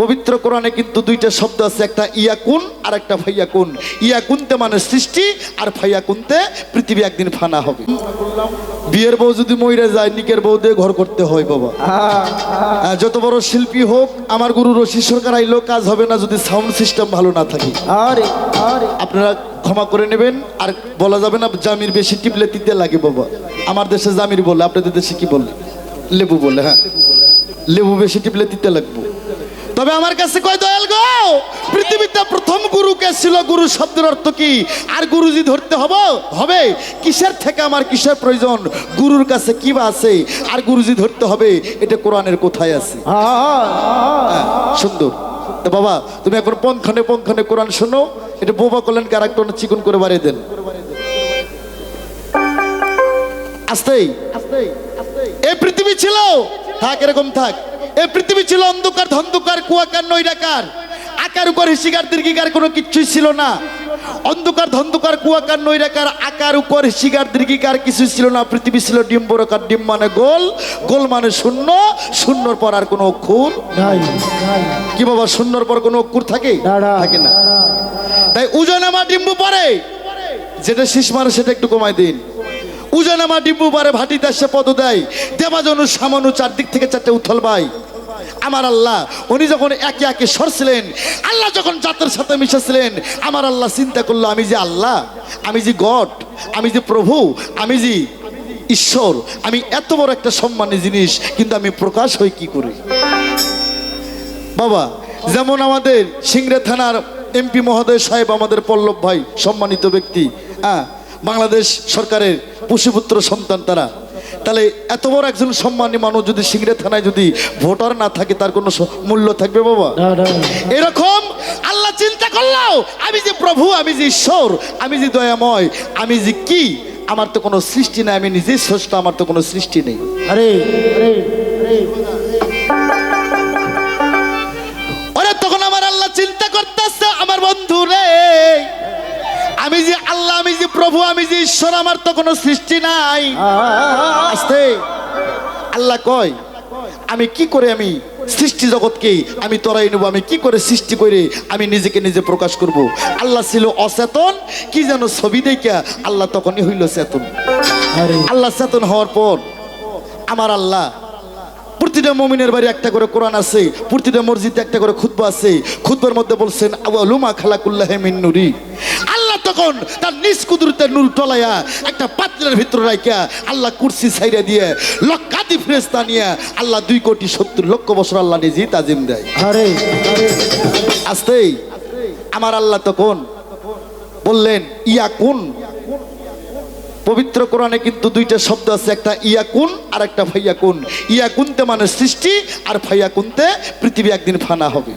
পবিত্র কোরআনে কিন্তু দুইটা শব্দ আছে একটা ইয়াকুন আর একটা ফাইয়াকুন। ইয়াকুনতে মানে সৃষ্টি আর ফাইয়াকুনতে পৃথিবী একদিন ফানা হবে। বিয়ের বউ যদি মইরা যায় নিকের বউ দিয়ে ঘর করতে হয় বাবা। যত বড় শিল্পী হোক আমার গুরু রশি সরকার আইলেও কাজ হবে না যদি সাউন্ড সিস্টেম ভালো না থাকে। আরে আরে। আপনারা ক্ষমা করে নেবেন আর বলা যাবে না জামির বেশি টিপলে তিতে লাগে বাবা। আমার দেশে জামির বলে আপনাদের দেশে কি বলে? লেবু বলে হ্যাঁ। লেবু বেশি টিপলে তিতে লাগবো। তবে আমার কাছে কয় দয়াল গো? পৃথিবীতে প্রথম গুরু কে ছিল? গুরু শব্দের অর্থ কি? আর গুরুজি ধরতে হবে? হবে? কিসের থেকে আমার কিসের প্রয়োজন? গুরুর কাছে কি বা আছে? আর গুরুজি ধরতে হবে? এটা কোরআনের কোথায় আছে? হ্যাঁ, সুন্দর। তো বাবা তুমি এখন পঙ্খানে পঙ্খানে কোরআন শোনো। এটা বোবা করলেন ক্যারেক্টার চিকন করে বাড়িয়ে দেন। আস্তেই। এই পৃথিবী ছিল? থাক এরকম থাক। এই পৃথিবী ছিল অন্ধকার ধন্ধকার কুয়াকার নৈরাকার। আকার উপর হিসিকার দীর্ঘিকার কোনো কিছুই ছিল না। অন্ধকার ধন্ধকার কুয়াকার নৈরাকার আকার উপর হিসিকার দীর্ঘিকার কিছুই ছিল না। পৃথিবী ছিল ডিম্বরকার ডিম মানে গোল। গোল মানে শূন্য। শূন্যর পর আর কোনো অক্ষর নাই। কি বাবা শূন্যর পর কোনো অক্ষর থাকে। থাকে না। তাই উজনামা ডিম্বু পরে। যেটা শীষ মারে সেটা একটু কমাই দিন। উজনামা ডিম্বু পারে ভাটিতে সে পদ দেয় দেবাজনু সামানু চারদিক থেকে চারটে উথল ভাই আমার আল্লাহ, উনি যখন একে একে সরছিলেন, আল্লাহ যখন জাতের সাথে মিশেছিলেন, আমার আল্লাহ চিন্তা করল, আমি যে আল্লাহ, আমি যে গড, আমি যে প্রভু, আমি যে ঈশ্বর, আমি এত বড় একটা সম্মানী জিনিস, কিন্তু আমি প্রকাশ হই কি করে? বাবা, যেমন আমাদের সিংড়ে থানার এমপি মহোদয় সাহেব, আমাদের পল্লব ভাই, সম্মানিত ব্যক্তি হ্যাঁ বাংলাদেশ সরকারের পুষিপুত্র সন্তান তারা। তাহলে এত বড় একজন সম্মানী মানুষ যদি সিংড়ে থানায় যদি ভোটার না থাকে তার কোনো মূল্য থাকবে বাবা? এরকম আল্লাহ চিন্তা করলাও আমি যে প্রভু আমি যে ঈশ্বর আমি যে দয়াময় আমি যে কি আমার তো কোনো সৃষ্টি নেই আমি নিজেই স্রষ্টা আমার তো কোনো সৃষ্টি নেই। আরে আরে আরে। প্রভু আমি যে ঈশ্বর আমার তো কোনো সৃষ্টি নাই। আস্তে। আল্লাহ কয় আমি কি করে আমি সৃষ্টি জগৎকে আমি তরাই নেব? আমি কি করে সৃষ্টি করে আমি নিজেকে নিজে প্রকাশ করব? আল্লাহ ছিল অচেতন কি যেন ছবি দেখা আল্লাহ তখনই হইল চেতন। আল্লাহ চেতন হওয়ার পর আমার আল্লাহ প্রতিটা মমিনের বাড়ি একটা করে কোরআন আছে প্রতিটা মসজিদে একটা করে খুতবা আছে। খুতবার মধ্যে বলছেন আওয়ালুমা খালাকুল্লাহ মিন নুরি। আল্লাহ তখন তার নিজ কুদরতের নূর টলাইয়া একটা পাত্রের ভিতরে রাখিয়া আল্লাহ কুরসি ছাইরা দিয়ে লক্ষাতি ফেরেস্তা নিয়ে আল্লাহ দুই কোটি সত্তর লক্ষ বছর আল্লাহ নিজেই তাজিম দেয়। আরে। আসতেই আমার আল্লাহ তখন বললেন ইয়াকুন। পবিত্র কোরআনে কিন্তু দুইটা শব্দ আছে একটা ইয়া ইয়াকুন আর একটা ফাইয়াকুন। ইয়াকুনতে মানে সৃষ্টি আর ফাইয়াকুনতে পৃথিবী একদিন ফানা হবে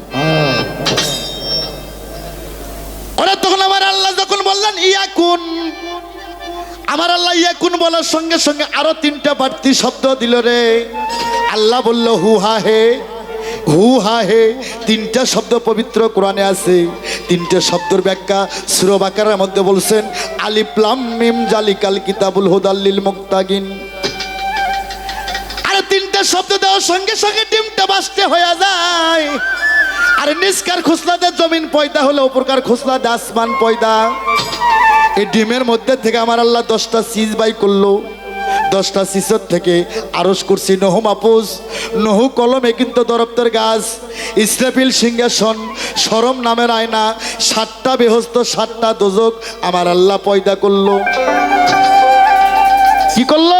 ওরা তখন আমার আল্লাহ যখন বললেন ইয়াকুন। আমার আল্লাহ ইয়াকুন বলার সঙ্গে সঙ্গে আরও তিনটা বাড়তি শব্দ দিল রে। আল্লাহ বলল, হু, হা, হে। হু, হা, হে। তিনটা শব্দ পবিত্র কোরআনে আছে। তিনটা শব্দের ব্যাখ্যা সুরবাকারের মধ্যে বলছেন আলিপ্লাম মিম, জালিকাল কিতাবুল হুদাল্লিল মুক্তাগিন। আর তিনটা শব্দ দেওয়ার সঙ্গে সঙ্গে ডিমটা বাঁচতে হয়ে যায়। আর নিষ্কার খোসলাদের জমিন পয়দা হলো উপরকার খোসলা আসমান পয়দা। এই ডিমের মধ্যে থেকে আমার আল্লাহ দশটা সিজ বাই করল। দশটা সিসর থেকে আরস করছি, নহু মাপুস। নহু কলমে কিন্তু দরপ্তের গাছ, ইসরাফিল সিংহাসন, সরম নামের আয়না, সাতটা বেহস্ত, সাতটা দোজক আমার আল্লাহ পয়দা করল। কি করল?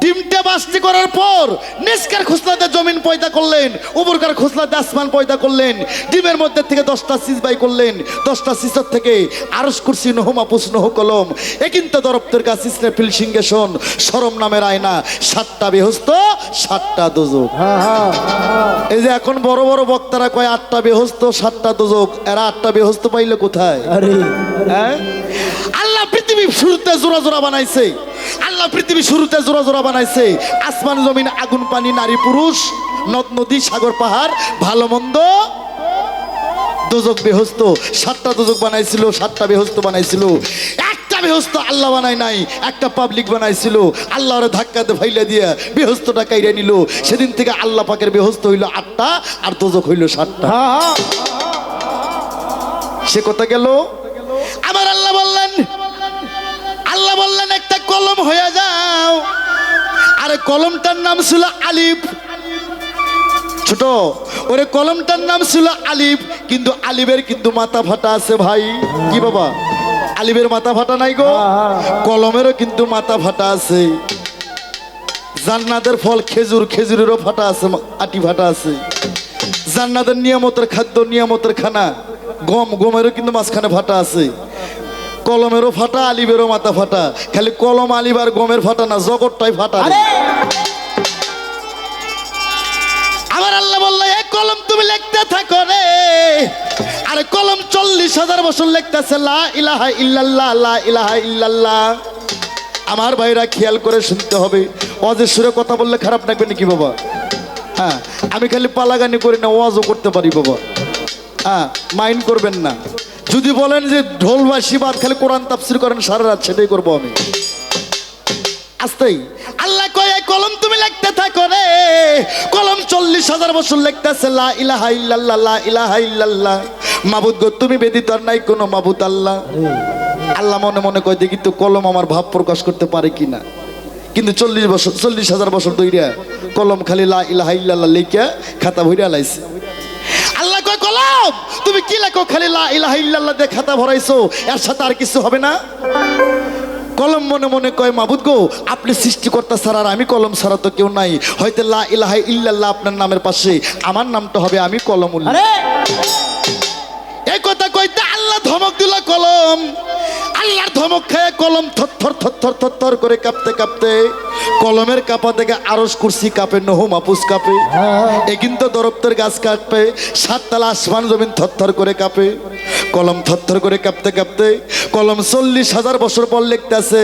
ডিমটা বাস্তি করার পর নিষ্কার খোসলাতে জমিন পয়দা করলেন উপরকার খোসলাতে আসমান পয়দা করলেন ডিমের মধ্যে থেকে দশটা সিজ বাই করলেন দশটা সিসর থেকে আরস কুরসি নহমা পুস নহ কলম এ কিন্তু দরপ্তের গাছ ফিল সিংহাসন সরম নামের আয়না সাতটা বেহস্ত সাতটা দোজক হ্যাঁ হ্যাঁ এই যে এখন বড় বড় বক্তারা কয় আটটা বেহস্ত সাতটা দোজক এরা আটটা বেহস্ত পাইলে কোথায়? আরে। হ্যাঁ? আল্লাহ পৃথিবী শুরুতে জোড়া জোড়া বানাইছে। আল্লাহ পৃথিবী শুরুতে জোড়া জোড়া বানাইছে। আসমান জমিন আগুন পানি নারী পুরুষ নদ নদী সাগর পাহাড় ভালো মন্দ। দোজক বেহস্ত সাতটা দোজক বানাইছিল সাতটা বেহস্ত বানাইছিল। একটা বেহস্ত আল্লাহ বানায় নাই একটা পাবলিক বানাইছিল। আল্লাহরে ধাক্কাতে ফাইলে দিয়ে বেহস্তটা কাইরে নিল। সেদিন থেকে আল্লাহ পাকের বেহস্ত হইল আটটা আর দোজক হইল সাতটা। সে কথা গেল? আমার আল্লাহ বললেন কলম হয়ে যাও। আরে কলমটার নাম ছিল আলিফ। ছোট ওরে কলমটার নাম ছিল আলিফ কিন্তু আলিফের কিন্তু মাথা ফাটা আছে ভাই। কি বাবা? আলিফের মাথা ফাটা নাই গো। কলমেরও কিন্তু মাথা ফাটা আছে। জান্নাতের ফল খেজুর খেজুরেরও ফাটা আছে আটি ফাটা আছে। জান্নাতের নিয়ামতের খাদ্য নিয়ামতের খানা গম গমেরও কিন্তু মাঝখানে ফাটা আছে। কলমেরও ফাটা আলিবেরও মাথা ফাটা। খালি কলম আলিব আর গমের ফাটা না জগৎটাই ফাটা আমার আল্লাহ বলল এই কলম তুমি লিখতে থাকো রে। আরে কলম চল্লিশ হাজার বছর লিখতেছে লা ইলাহা ইল্লাল্লাহ লা ইলাহা ইল্লাল্লাহ। আমার ভাইরা খেয়াল করে শুনতে হবে। অজের সুরে কথা বললে খারাপ লাগবে নাকি বাবা? হ্যাঁ আমি খালি পালাগানি করি না ওয়াজও করতে পারি বাবা। হ্যাঁ মাইন্ড করবেন না। যদি বলেন যে ঢোলবাসী বাদ খালি কোরআন তাফসির করেন, সারা রাত সেটাই করব আমি। আসতেই। আল্লাহ কয় কলম তুমি লিখতে থাকো রে। কলম চল্লিশ হাজার বছর লিখতেছে, লা ইলাহা ইল্লাল্লাহ, লা ইলাহা ইল্লাল্লাহ। মাবুদ গো, তুমি ব্যতীত আর নাই কোনো মাবুদ আল্লাহ। আল্লাহ মনে মনে কয়, দেখি তো কলম আমার ভাব প্রকাশ করতে পারে কি না কিন্তু চল্লিশ বছর, চল্লিশ হাজার বছর দইরা কলম খালি লা ইলাহা ইল্লাল্লাহ লিখে খাতা ভইরা লাইছে। আল্লাহ তুমি কি লেখো খালি লা ইলাহা ইল্লাল্লাহ দিয়ে খাতা ভরাইছো? এর সাথে আর কিছু হবে না? কলম মনে মনে কয় মাবুদ গো আপনি সৃষ্টিকর্তা ছাড়া আর আমি কলম ছাড়া তো কেউ নাই। হয়তো লা ইলাহা ইল্লাল্লাহ আপনার নামের পাশে। আমার নামটা হবে আমি কলম আরে! এই কথা কইতে আল্লাহ ধমক দিল কলম। আল্লাহর ধমক খেয়ে কলম থর থর থর করে কাঁপতে কাঁপতে কলমের কাপা থেকে আরস কুরসি কাঁপে নহু মাপুস কাঁপে। এ কিন্তু দরপ্তর গাছ কাঁপে সাততলা আসমান জমিন থর করে কাঁপে। কলম থর করে কাঁপতে কাঁপতে কলম চল্লিশ হাজার বছর পর লিখতেছে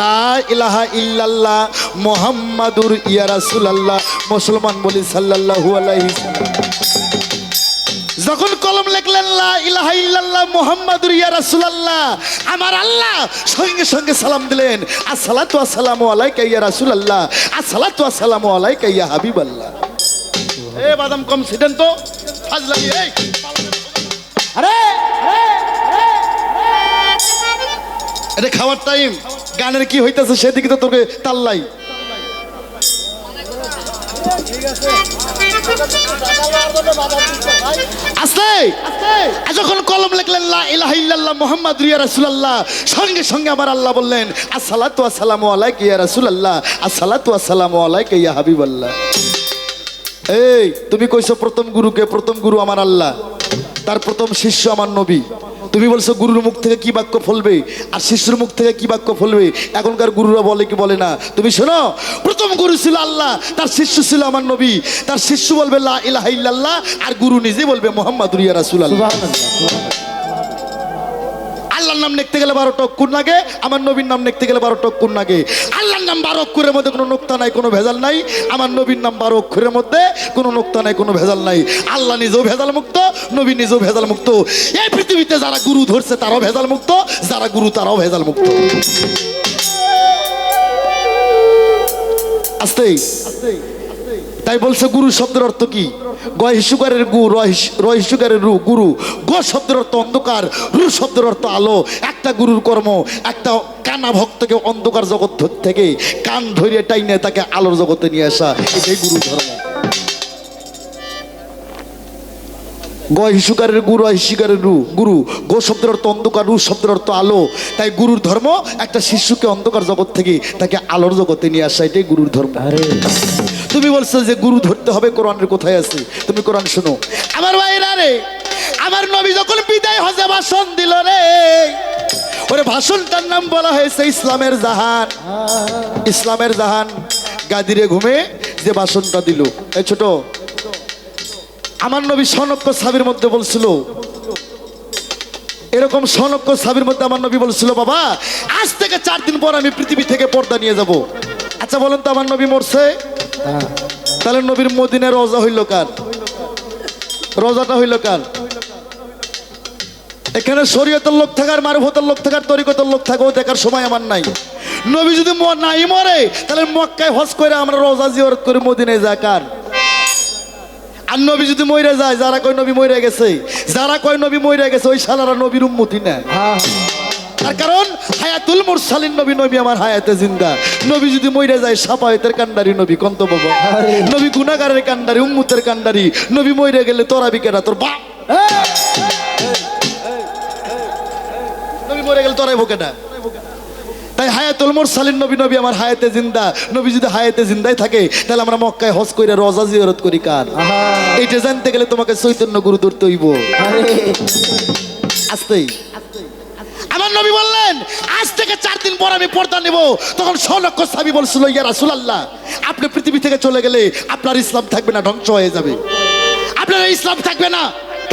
লা ইলাহা ইল্লাল্লাহ মোহাম্মাদুর ইয়া রাসূলুল্লাহ মুসলমান বলি সাল্লাল্লাহু আলাইহি সাল্লাম। যখন কলম লেখলেন, লা ইলাহা ইল্লাল্লাহ মুহাম্মাদুর ইয়া রাসূলুল্লাহ আমার আল্লাহ সঙ্গে সঙ্গে সালাম দিলেন, আসসালাতু আসসালামু আলাইকা ইয়া রাসূলুল্লাহ আসসালাতু আসসালামু আলাইকা ইয়া হাবিবাল্লাহ এ বাদাম কম ছিটেন তো, ফাজলামি, এই। আরে এটা খাওয়ার টাইম গানের কি হইতাছে সেদিকে তো তোকে তাল্লাই। আস্তে আর যখন কলম লিখলেন, লা ইলাহা ইল্লাল্লাহ মুহাম্মদ রিয়া রাসূলুল্লাহ, সঙ্গে সঙ্গে আমার আল্লাহ বললেন, আসসালাতু আসসালামু আলাইকা ইয়া রাসূলুল্লাহ, আসসালাতু আসসালামু আলাইকা ইয়া হাবিবাল্লাহ। এই, তুমি কইছো প্রথম গুরুকে, প্রথম গুরু আমার আল্লাহ, তার প্রথম শিষ্য আমার নবী। তুমি বলছো গুরুর মুখ থেকে কি বাক্য ফলবে? আর শিশুর মুখ থেকে কি বাক্য ফলবে? এখনকার গুরুরা বলে কি বলে না? তুমি শোনো, প্রথম গুরু ছিল আল্লাহ, তার শিষ্য ছিল আমার নবী। তার শিষ্য বলবে লা ইলাহা ইল্লাল্লাহ, আর গুরু নিজে বলবে মোহাম্মদ রিয়া রাসুল আল্লাহ আল্লাহর নাম লিখতে গেলে বারো টক্কুর লাগে, আমার নবীর নাম লিখতে গেলে বারো টক্কুর লাগে। আল্লাহর নাম বারো অক্ষরের মধ্যে কোনো নোক্তা নাই, কোনো ভেজাল নাই। আমার নবীর নাম বারো অক্ষরের মধ্যে কোনো নোক্তা নাই, কোনো ভেজাল নাই। আল্লাহ নিজেও ভেজাল মুক্ত, নবী নিজেও ভেজাল মুক্ত। এই পৃথিবীতে যারা গুরু ধরছে, তারাও ভেজাল মুক্ত, যারা গুরু, তারাও ভেজাল মুক্ত। আস্তেই। তাই বলছে গুরু শব্দের অর্থ কি? গহিসুকারের গু রহিসুকারের রু, গুরু। গ শব্দের অর্থ অন্ধকার, রু শব্দের অর্থ আলো। একটা গুরুর কর্ম, একটা কানা ভক্তকে অন্ধকার জগৎ থেকে কান ধরিয়ে টাইনে তাকে আলোর জগতে নিয়ে আসা। এটাই গুরু ধর্ম। গহিসুকারের গুরু অহিসুকারের রু গুরু। গো শব্দের অর্থ অন্ধকার রু শব্দের অর্থ আলো। তাই গুরুর ধর্ম একটা শিশুকে অন্ধকার জগৎ থেকে তাকে আলোর জগতে নিয়ে আসা এটাই গুরুর ধর্ম। আরে। তুমি বলছো যে গুরু ধরতে হবে কোরআনের কোথায় আছে? তুমি কোরআন শোনো। আমার ভাইরা রে আমার নবী যখন বিদায় হজে ভাষণ দিল রে ওরে ভাষণটার নাম বলা হয়েছে ইসলামের জাহান। ইসলামের জাহান গাদিরে ঘুমে যে ভাষণটা দিল। এই ছোট আমার নবী সনক্য সাবির মধ্যে বলছিল, এরকম সনক্য সাবির মধ্যে আমার নবী বলছিল, বাবা, আজ থেকে চার দিন পর আমি পৃথিবী থেকে পর্দা নিয়ে যাব। আচ্ছা বলেন তো, আমার নবী মরছে? তাহলে নবীর মদিনের রোজা হইল কার? রোজাটা হইল কার? এখানে শরীয়তের লোক থাকার মারুফতের লোক থাকার তরিকতের লোক থাকাও দেখার সময় আমার নাই। নবী যদি নাই মরে, তাহলে মক্কায় হজ করে আমরা রোজা জিয়ারত করে মদিনে যা যাকার আর নবী যদি মরে যায় যারা কয় নবী মরে গেছে? যারা কয় নবী মরে গেছে ওই শালারা নবীর উম্মতি না হ্যাঁ তার কারণ হায়াতুল মুরসালিন নবী নবী আমার হায়াতে জিন্দা। নবী যদি মরে যায় সাপায়েতের কান্ডারি নবী কন্ত বাবা। নবী গুনাগারের কান্ডারি উম্মুতের কান্ডারি। নবী মরে গেলে তোরা বিকেরা তোর বাপ। নবী মরে গেলে তোরাই ভোকে না তাই হায়াতুল মুরসালিন নবী নবী আমার হায়াতে জিন্দা। নবী যদি হায়াতে জিন্দাই থাকে তাহলে আমরা মক্কায় হজ কইরা রোজা জিয়ারত করি কার? এইটা জানতে গেলে তোমাকে চৈতন্য গুরু ধরতে হইব। আসতেই। আমার নবী বললেন আজ থেকে চার দিন পর আমি পর্দা নেব। তখন সলক্ষ সাবি বলছিল ইয়া রাসূলুল্লাহ আপনি পৃথিবী থেকে চলে গেলে আপনার ইসলাম থাকবে না ধ্বংস হয়ে যাবে। আপনার ইসলাম থাকবে না।